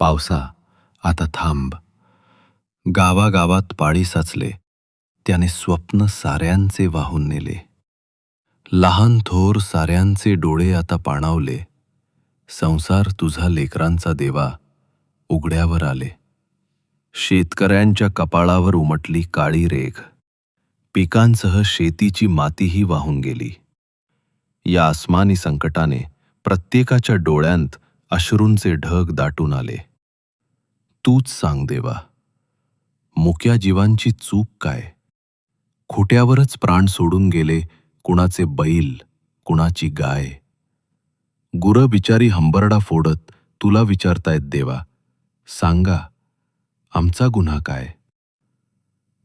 पावसा आता थांब. गावागावात पाळी साचले त्याने स्वप्न साऱ्यांचे वाहून नेले. लहान थोर साऱ्यांचे डोळे आता पाणावले. संसार तुझा लेकरांचा देवा उघड्यावर आले. शेतकऱ्यांच्या कपाळावर उमटली काळी रेघ. पिकांसह शेतीची मातीही वाहून गेली. या आसमानी संकटाने प्रत्येकाच्या डोळ्यांत अश्रूंचे ढग दाटून आले. तूच सांग देवा मुक्या जीवांची चूक काय? खोट्यावरच प्राण सोडून गेले कुणाचे बैल कुणाची गाय. गुरं बिचारी हंबरडा फोडत तुला विचारतायत देवा सांगा आमचा गुन्हा काय?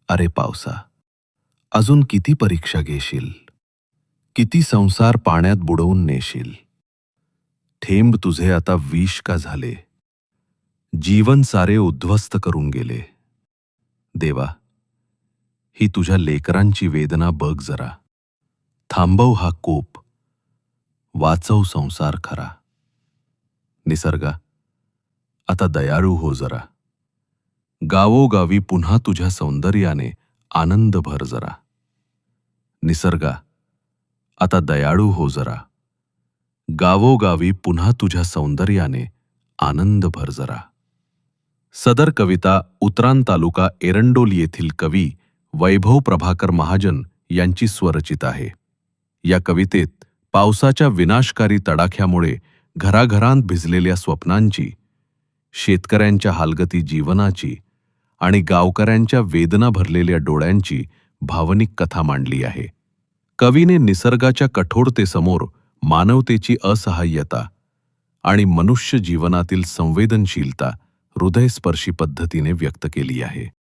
अरे पावसा अजून किती परीक्षा घेशील? किती संसार पाण्यात बुडवून नेशील? थेंब तुझे आता विष का झाले? जीवन सारे उद्ध्वस्त करून गेले. देवा ही तुझ्या लेकरांची वेदना बघ जरा. थांबव हा कोप. वाचव संसार खरा. निसर्गा आता दयाळू हो जरा. गावोगावी पुन्हा तुझ्या सौंदर्याने आनंद भर जरा. निसर्गा आता दयाळू हो जरा. गावोगावी पुन्हा तुझ्या सौंदर्याने आनंद भर जरा. सदर कविता उतरान तालुका एरंडोल येथील कवी वैभव प्रभाकर महाजन यांची स्वरचित आहे. या कवितेत पावसाच्या विनाशकारी तडाख्यामुळे घराघरांत भिजलेल्या स्वप्नांची शेतकऱ्यांच्या हालगती जीवनाची आणि गावकऱ्यांच्या वेदना भरलेल्या डोळ्यांची भावनिक कथा मांडली आहे. कवीने निसर्गाच्या कठोरतेसमोर मानवतेची असहाय्यता आणि मनुष्य जीवनातील संवेदनशीलता हृदयस्पर्शी पद्धतीने व्यक्त केली आहे.